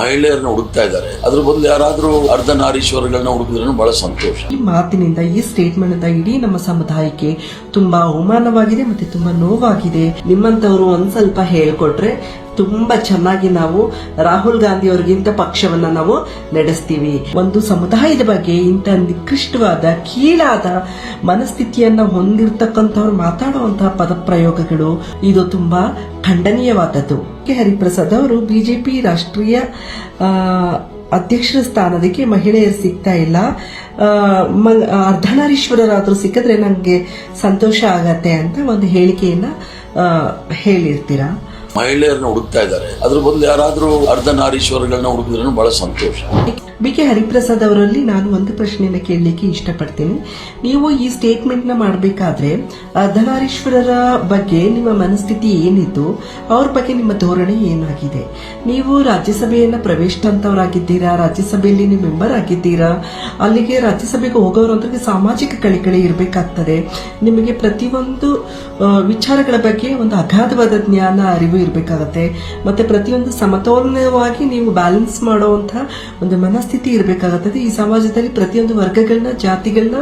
ಮಹಿಳೆಯರನ್ನ ಹುಡುಕ್ತಾ ಇದ್ದಾರೆ. ಅದ್ರ ಬದಲು ಯಾರಾದ್ರೂ ಅರ್ಧ ನಾರೀಶ್ವರಗಳನ್ನ ಹುಡುಕಿದ್ರೆ ಬಹಳ ಸಂತೋಷ. ಈ ಮಾತಿನಿಂದ, ಈ ಸ್ಟೇಟ್ಮೆಂಟ್ ಇಡೀ ನಮ್ಮ ಸಮುದಾಯಕ್ಕೆ ತುಂಬಾ ಅವಮಾನವಾಗಿದೆ ಮತ್ತೆ ತುಂಬಾ ನೋವಾಗಿದೆ. ನಿಮ್ಮಂತವರು ಒಂದ್ ಸ್ವಲ್ಪ ಹೇಳ್ಕೊಟ್ರೆ ತುಂಬಾ ಚೆನ್ನಾಗಿ ನಾವು ರಾಹುಲ್ ಗಾಂಧಿ ಅವ್ರಿಗಿಂತ ಪಕ್ಷವನ್ನ ನಾವು ನಡೆಸ್ತೀವಿ. ಒಂದು ಸಮುದಾಯದ ಬಗ್ಗೆ ಇಂಥ ನಿಕೃಷ್ಟವಾದ, ಕೀಳಾದ ಮನಸ್ಥಿತಿಯನ್ನ ಹೊಂದಿರತಕ್ಕಂಥವ್ರು ಮಾತಾಡುವಂತಹ ಪದಪ್ರಯೋಗಗಳು, ಇದು ತುಂಬಾ ಖಂಡನೀಯವಾದದ್ದು. ಕೆ. ಹರಿಪ್ರಸಾದ್ ಅವರು ಬಿಜೆಪಿ ರಾಷ್ಟ್ರೀಯ ಅಧ್ಯಕ್ಷರ ಸ್ಥಾನದಕ್ಕೆ ಮಹಿಳೆಯರು ಸಿಗ್ತಾ ಇಲ್ಲ. ಅರ್ಧನಾರೀಶ್ವರರಾದರೂ ಸಿಕ್ಕಿದ್ರೆ ನನಗೆ ಸಂತೋಷ ಆಗತ್ತೆ ಅಂತ ಒಂದು ಹೇಳಿಕೆಯನ್ನ ಹೇಳಿರ್ತೀರಾ? ಮಹಿಳೆಯರನ್ನ ಹುಡುಕ್ತಾ ಇದ್ದಾರೆ. ಅದ್ರ ಬದಲು ಯಾರಾದರೂ ಅರ್ಧ ನಾರೀಶ್ವರಗಳನ್ನ ಹುಡುಕಿದ್ರೆ ಬಹಳ ಸಂತೋಷ. ಬಿ ಕೆ ಹರಿಪ್ರಸಾದ್ ಅವರಲ್ಲಿ ನಾನು ಒಂದು ಪ್ರಶ್ನೆಯನ್ನು ಕೇಳಲಿಕ್ಕೆ ಇಷ್ಟಪಡ್ತೀನಿ. ನೀವು ಈ ಸ್ಟೇಟ್ಮೆಂಟ್ನ ಮಾಡಬೇಕಾದ್ರೆ ಅರ್ಧನಾರೀಶ್ವರರ ಬಗ್ಗೆ ನಿಮ್ಮ ಮನಸ್ಥಿತಿ ಏನಿತ್ತು, ಅವ್ರ ಬಗ್ಗೆ ನಿಮ್ಮ ಧೋರಣೆ ಏನಾಗಿದೆ? ನೀವು ರಾಜ್ಯಸಭೆಯನ್ನ ಪ್ರವೇಶಿಸಿದಂತವರಾಗಿದ್ದೀರಾ ರಾಜ್ಯಸಭೆಯಲ್ಲಿ ನೀವು ಮೆಂಬರ್ ಆಗಿದ್ದೀರಾ? ಅಲ್ಲಿಗೆ ರಾಜ್ಯಸಭೆಗೆ ಹೋಗೋರು ಅಂದ್ರೆ ಸಾಮಾಜಿಕ ಕಳಿಕಳಿ ಇರಬೇಕಾಗ್ತದೆ. ನಿಮಗೆ ಪ್ರತಿಯೊಂದು ವಿಚಾರಗಳ ಬಗ್ಗೆ ಒಂದು ಅಗಾಧವಾದ ಜ್ಞಾನ, ಅರಿವು ಇರಬೇಕಾಗತ್ತೆ. ಮತ್ತೆ ಪ್ರತಿಯೊಂದು ಸಮತೋಲನವಾಗಿ ನೀವು ಬ್ಯಾಲೆನ್ಸ್ ಮಾಡುವಂತ ಒಂದು ಮನಸ್ಥಿತಿ ಇರಬೇಕಾಗತ್ತದೆ. ಈ ಸಮಾಜದಲ್ಲಿ ಪ್ರತಿಯೊಂದು ವರ್ಗಗಳನ್ನ, ಜಾತಿಗಳನ್ನ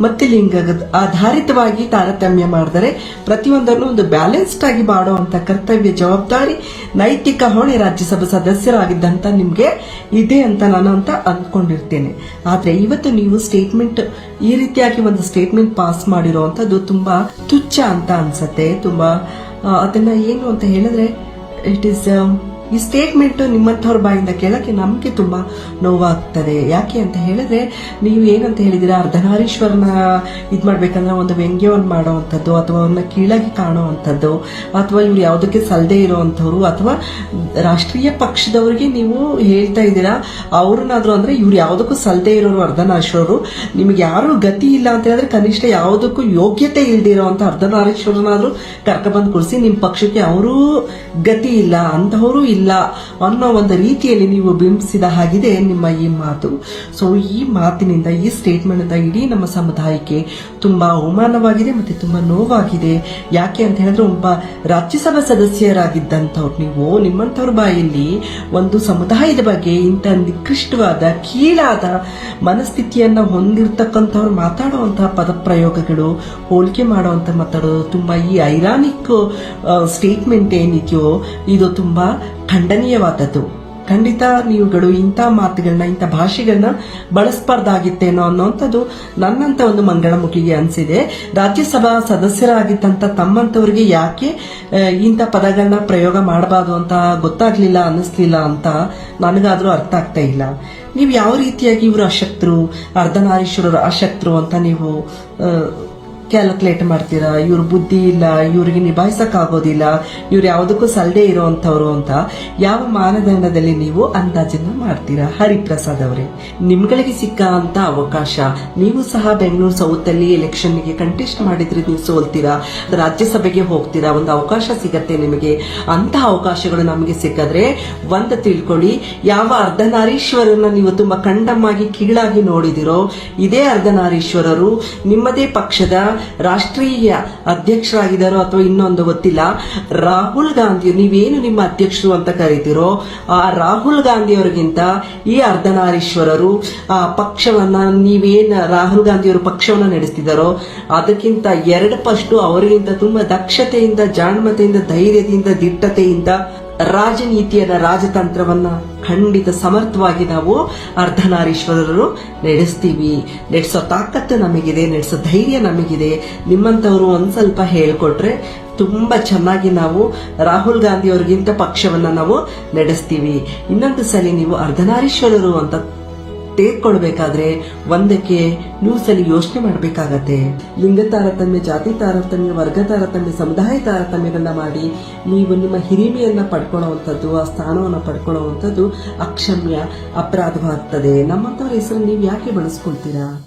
ಮತ್ತೆ ಲಿಂಗ ಆಧಾರಿತವಾಗಿ ತಾರತಮ್ಯ ಮಾಡಿದರೆ ಪ್ರತಿಯೊಂದನ್ನು ಒಂದು ಬ್ಯಾಲೆನ್ಸ್ಡ್ ಆಗಿ ಮಾಡುವಂತ ಕರ್ತವ್ಯ, ಜವಾಬ್ದಾರಿ ನೈತಿಕ ಹೊಣೆ ರಾಜ್ಯಸಭಾ ಸದಸ್ಯರಾಗಿದ್ದಂತ ನಿಮ್ಗೆ ಇದೆ ಅಂತ ನಾನು ಅಂತ ಅಂದ್ಕೊಂಡಿರ್ತೇನೆ. ಆದ್ರೆ ಇವತ್ತು ನೀವು ಸ್ಟೇಟ್ಮೆಂಟ್ ಈ ರೀತಿಯಾಗಿ ಒಂದು ಸ್ಟೇಟ್ಮೆಂಟ್ ಪಾಸ್ ಮಾಡಿರುವಂತದ್ದು ತುಂಬಾ ತುಚ್ಛ ಅಂತ ಅನ್ಸತ್ತೆ. ತುಂಬಾ ಅದನ್ನ ಏನು ಅಂತ ಹೇಳಿದ್ರೆ ಇಟ್ ಈಸ್ ಈ ಸ್ಟೇಟ್ಮೆಂಟ್ ನಿಮ್ಮಂಥವ್ರ ಬಾಯಿಂದ ಕೇಳಕ್ಕೆ ನಮಗೆ ತುಂಬಾ ನೋವಾಗ್ತದೆ. ಯಾಕೆ ಅಂತ ಹೇಳಿದ್ರೆ, ನೀವು ಏನಂತ ಹೇಳಿದಿರಾ ಅರ್ಧನಾರೀಶ್ವರನ ಇದು ಮಾಡ್ಬೇಕಂದ್ರೆ ಒಂದು ವ್ಯಂಗ್ಯವನ್ನು ಮಾಡುವಂಥದ್ದು, ಅಥವಾ ಅವ್ರನ್ನ ಕೀಳಾಗಿ ಕಾಣುವಂಥದ್ದು, ಅಥವಾ ಇವ್ರು ಯಾವುದಕ್ಕೆ ಸಲ್ಲದೆ ಇರುವಂಥವ್ರು, ಅಥವಾ ರಾಷ್ಟ್ರೀಯ ಪಕ್ಷದವರಿಗೆ ನೀವು ಹೇಳ್ತಾ ಇದ್ದೀರಾ, ಅವ್ರನ್ನಾದ್ರು ಅಂದ್ರೆ ಇವ್ರು ಯಾವುದಕ್ಕೂ ಸಲ್ಲದೆ ಇರೋರು ಅರ್ಧನಾರೀಶ್ವರರು, ನಿಮಗೆ ಯಾರು ಗತಿ ಇಲ್ಲ ಅಂತ ಹೇಳಿದ್ರೆ ಕನಿಷ್ಠ ಯಾವುದಕ್ಕೂ ಯೋಗ್ಯತೆ ಅರ್ಧನಾರೇಶ್ವರನಾದರೂ ಅರ್ಧನಾರೀಶ್ವರನಾದ್ರೂ ಕರ್ಕೊಬಂದು ಕೊಡಿಸಿ ನಿಮ್ಮ ಪಕ್ಷಕ್ಕೆ ಅವರೂ ಗತಿ ಇಲ್ಲ ಅಂತವರು ಇಲ್ಲ ಅನ್ನೋ ಒಂದು ರೀತಿಯಲ್ಲಿ ನೀವು ಬಿಂಬಿಸಿದ ಹಾಗಿದೆ ನಿಮ್ಮ ಈ ಮಾತು. ಸೊ ಈ ಮಾತಿನಿಂದ, ಈ ಸ್ಟೇಟ್ಮೆಂಟ್ ಇಡೀ ನಮ್ಮ ಸಮುದಾಯಕ್ಕೆ ತುಂಬಾ ಅವಮಾನವಾಗಿದೆ ಮತ್ತೆ ತುಂಬಾ ನೋವಾಗಿದೆ. ಯಾಕೆ ಅಂತ ಹೇಳಿದ್ರೆ, ಒಬ್ಬ ರಾಜ್ಯಸಭಾ ಸದಸ್ಯರಾಗಿದ್ದಂಥವ್ರು, ನೀವು ನಿಮ್ಮಂಥವ್ರ ಬಾಯಲ್ಲಿ ಒಂದು ಸಮುದಾಯದ ಬಗ್ಗೆ ಇಂಥ ನಿಕೃಷ್ಟವಾದ, ಕೀಳಾದ ಮನಸ್ಥಿತಿಯನ್ನ ಹೊಂದಿರತಕ್ಕಂಥವ್ರು ಮಾತಾಡುವಂತಹ ಪದಪ್ರಯೋಗಗಳು, ಹೋಲಿಕೆ ಮಾಡುವಂತ ಮಾತಾಡೋದು ತುಂಬಾ ಈ ಐರಾನಿಕ್ ಸ್ಟೇಟ್ಮೆಂಟ್ ಏನಿದೆಯೋ, ಇದು ತುಂಬಾ ಖಂಡನೀಯವಾದದ್ದು. ಖಂಡಿತ ನೀವುಗಳು ಇಂಥ ಮಾತುಗಳನ್ನ, ಇಂಥ ಭಾಷೆಗಳನ್ನ ಬಳಸಬಾರ್ದಾಗಿತ್ತೇನೋ ಅನ್ನೋಂಥದ್ದು ನನ್ನಂತ ಒಂದು ಮಂಗಳಮುಖಿಗೆ ಅನಿಸಿದೆ. ರಾಜ್ಯಸಭಾ ಸದಸ್ಯರಾಗಿದ್ದಂಥ ತಮ್ಮಂತವರಿಗೆ ಯಾಕೆ ಇಂಥ ಪದಗಳನ್ನ ಪ್ರಯೋಗ ಮಾಡಬಾರ್ದು ಅಂತ ಗೊತ್ತಾಗ್ಲಿಲ್ಲ, ಅನ್ನಿಸ್ಲಿಲ್ಲ ಅಂತ ನನಗಾದ್ರೂ ಅರ್ಥ ಆಗ್ತಾ ಇಲ್ಲ. ನೀವು ಯಾವ ರೀತಿಯಾಗಿ ಇವರು ಅಶಕ್ತರು, ಅರ್ಧನಾರೀಶ್ವರರು ಅಶಕ್ತರು ಅಂತ ನೀವು ಕ್ಯಾಲ್ಕುಲೇಟ್ ಮಾಡ್ತೀರಾ? ಇವ್ರ ಬುದ್ಧಿ ಇಲ್ಲ, ಇವ್ರಿಗೆ ನಿಭಾಯಿಸೋಕ್ಕಾಗೋದಿಲ್ಲ, ಇವ್ರು ಯಾವುದಕ್ಕೂ ಸಲ್ಲದೆ ಇರೋವಂಥವ್ರು ಅಂತ ಯಾವ ಮಾನದಂಡದಲ್ಲಿ ನೀವು ಅಂದಾಜನ್ನು ಮಾಡ್ತೀರಾ? ಹರಿಪ್ರಸಾದ್ ಅವರೇ, ನಿಮ್ಗಳಿಗೆ ಸಿಕ್ಕ ಅಂತ ಅವಕಾಶ. ನೀವು ಸಹ ಬೆಂಗಳೂರು ಸೌತ್ ಅಲ್ಲಿ ಎಲೆಕ್ಷನ್ಗೆ ಕಂಟೆಸ್ಟ್ ಮಾಡಿದ್ರೆ ನೀವು ಸೋಲ್ತೀರಾ? ರಾಜ್ಯಸಭೆಗೆ ಹೋಗ್ತೀರಾ? ಒಂದು ಅವಕಾಶ ಸಿಗತ್ತೆ ನಿಮಗೆ. ಅಂತ ಅವಕಾಶಗಳು ನಮಗೆ ಸಿಕ್ಕಿದ್ರೆ ಒಂದು ತಿಳ್ಕೊಳ್ಳಿ, ಯಾವ ಅರ್ಧನಾರೀಶ್ವರನ ನೀವು ತುಂಬಾ ಕಂಡಮ್ಮಾಗಿ ಕೀಳಾಗಿ ನೋಡಿದಿರೋ, ಇದೇ ಅರ್ಧನಾರೀಶ್ವರರು ನಿಮ್ಮದೇ ಪಕ್ಷದ ರಾಷ್ಟ್ರೀಯ ಅಧ್ಯಕ್ಷರಾಗಿದ್ದಾರೋ ಅಥವಾ ಇನ್ನೊಂದು ಗೊತ್ತಿಲ್ಲ, ರಾಹುಲ್ ಗಾಂಧಿ ನೀವೇನು ನಿಮ್ಮ ಅಧ್ಯಕ್ಷರು ಅಂತ ಕರಿತೀರೋ, ಆ ರಾಹುಲ್ ಗಾಂಧಿ ಅವರಿಗಿಂತ ಈ ಅರ್ಧನಾರೀಶ್ವರರು, ಆ ಪಕ್ಷವನ್ನ ನೀವೇನ್ ರಾಹುಲ್ ಗಾಂಧಿ ಅವರು ಪಕ್ಷವನ್ನ ನಡೆಸ್ತಿದ್ದಾರೋ, ಅದಕ್ಕಿಂತ ಎರಡು ಪಷ್ಟು ಅವರಿಗಿಂತ ತುಂಬಾ ದಕ್ಷತೆಯಿಂದ, ಜಾಣ್ಮತೆಯಿಂದ, ಧೈರ್ಯದಿಂದ, ದಿಟ್ಟತೆಯಿಂದ ರಾಜನೀತಿಯನ್ನ ರಾಜತಂತ್ರವನ್ನ ಖಂಡಿತ ಸಮರ್ಥವಾಗಿ ನಾವು ಅರ್ಧನಾರೀಶ್ವರರು, ನಡೆಸ್ತೀವಿ. ನಡೆಸೋ ತಾಕತ್ತು ನಮಗಿದೆ, ನಡೆಸೋ ಧೈರ್ಯ ನಮಗಿದೆ. ನಿಮ್ಮಂತವರು ಒಂದ್ ಸ್ವಲ್ಪ ಹೇಳ್ಕೊಟ್ರೆ ತುಂಬಾ ಚೆನ್ನಾಗಿ ನಾವು ರಾಹುಲ್ ಗಾಂಧಿ ಅವ್ರಿಗಿಂತ ಪಕ್ಷವನ್ನ ನಾವು ನಡೆಸ್ತೀವಿ. ಇನ್ನೊಂದು ಸಲ ನೀವು ಅರ್ಧನಾರೀಶ್ವರರು ಅಂತ ತೆಗೆದುಕೊಳ್ಬೇಕಾದ್ರೆ ಒಂದಕ್ಕೆ ನೀವು ಸಲ ಯೋಚನೆ ಮಾಡಬೇಕಾಗತ್ತೆ. ಲಿಂಗ ತಾರತಮ್ಯ, ಜಾತಿ ತಾರತಮ್ಯ, ವರ್ಗ ತಾರತಮ್ಯ, ಸಮುದಾಯ ತಾರತಮ್ಯಗಳನ್ನ ಮಾಡಿ ನೀವು ನಿಮ್ಮ ಹಿರಿಮೆಯನ್ನ ಪಡ್ಕೊಳ್ಳುವಂಥದ್ದು, ಆ ಸ್ಥಾನವನ್ನು ಪಡ್ಕೊಳ್ಳುವಂಥದ್ದು ಅಕ್ಷಮ್ಯ ಅಪರಾಧವಾಗ್ತದೆ. ನಮ್ಮಂಥವ್ರ ಹೆಸರು ನೀವು ಯಾಕೆ ಬಳಸ್ಕೊಳ್ತೀರಾ?